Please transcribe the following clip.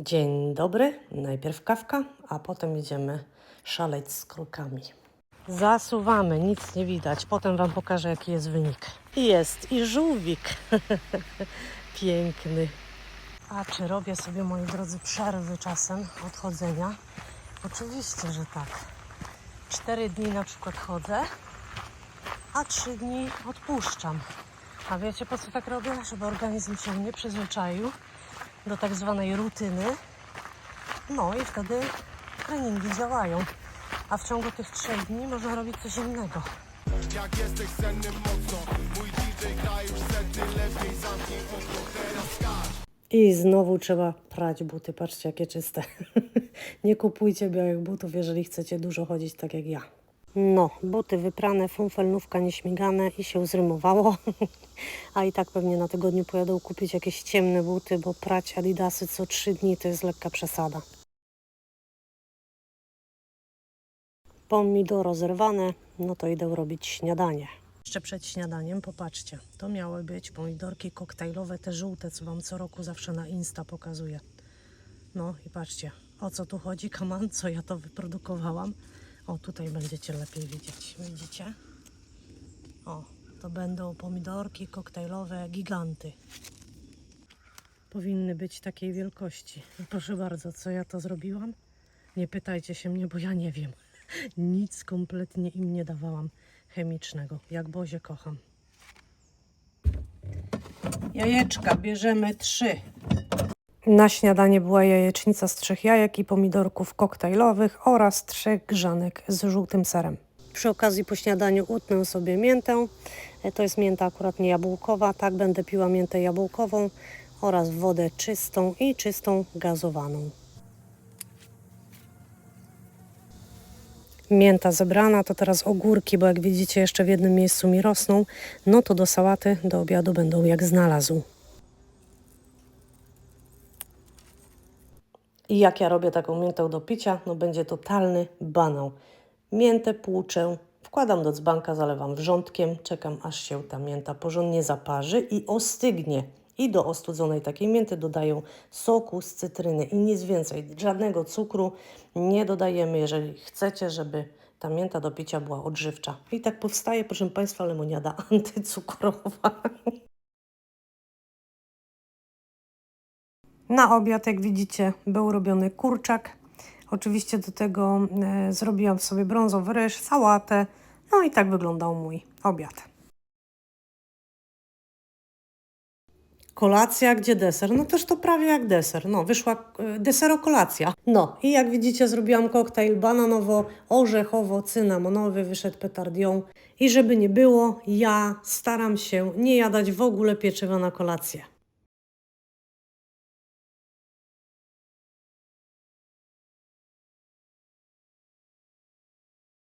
Dzień dobry. Najpierw kawka, a potem idziemy szaleć z krokami. Zasuwamy, nic nie widać. Potem Wam pokażę, jaki jest wynik. Jest i żółwik. Piękny. A czy robię sobie, moi drodzy, przerwy czasem od chodzenia? Oczywiście, że tak. Cztery dni na przykład chodzę, a trzy dni odpuszczam. A wiecie po co tak robię? Żeby organizm się nie przyzwyczaił do tak zwanej rutyny. No i wtedy treningi działają. A w ciągu tych trzech dni można robić coś innego. Jak jesteś sennym mocno Mój DJ gra już setny Lepiej zamknij oko, teraz skacz I znowu trzeba prać buty. Patrzcie, jakie czyste. nie kupujcie białych butów, jeżeli chcecie dużo chodzić tak jak ja. No, buty wyprane, funfelnówka nieśmigane i się zrymowało. A i tak pewnie na tygodniu pojadą kupić jakieś ciemne buty, bo prać adidasy co trzy dni to jest lekka przesada. Pomidoro zerwane, no to idę robić śniadanie. Jeszcze przed śniadaniem, popatrzcie, to miały być pomidorki koktajlowe, te żółte, co Wam co roku zawsze na Insta pokazuję. No i patrzcie, o co tu chodzi, kaman, co ja to wyprodukowałam. O, tutaj będziecie lepiej widzieć, widzicie? O, to będą pomidorki koktajlowe giganty. Powinny być takiej wielkości. No Proszę bardzo, co ja to zrobiłam? Nie pytajcie się mnie, bo ja nie wiem. Nic kompletnie im nie dawałam chemicznego. Jak Bozie kocham. Jajeczka bierzemy trzy. Na śniadanie była jajecznica z trzech jajek i pomidorków koktajlowych oraz trzech grzanek z żółtym serem. Przy okazji po śniadaniu utnę sobie miętę. E, To jest mięta akurat nie jabłkowa. Tak będę piła miętę jabłkową oraz wodę czystą i czystą gazowaną. Mięta zebrana, to teraz ogórki, bo jak widzicie jeszcze w jednym miejscu mi rosną. No to do sałaty, do obiadu będą jak znalazł. I jak ja robię taką miętę do picia, no będzie totalny banał. Miętę płuczę, wkładam do dzbanka, zalewam wrzątkiem, czekam aż się ta mięta porządnie zaparzy i ostygnie. I do ostudzonej takiej mięty dodaję soku z cytryny i nic więcej. Żadnego cukru nie dodajemy, jeżeli chcecie, żeby ta mięta do picia była odżywcza. I tak powstaje, proszę Państwa, lemoniada antycukrowa. Na obiad, jak widzicie, był robiony kurczak. Oczywiście do tego e, zrobiłam sobie brązowy ryż, sałatę. No i tak wyglądał mój obiad. Kolacja, gdzie deser? No też to prawie jak deser. No, wyszła e, deserokolacja. No i jak widzicie zrobiłam koktajl bananowo-orzechowo-cynamonowy, wyszedł petardią. I żeby nie było, ja staram się nie jadać w ogóle pieczywa na kolację.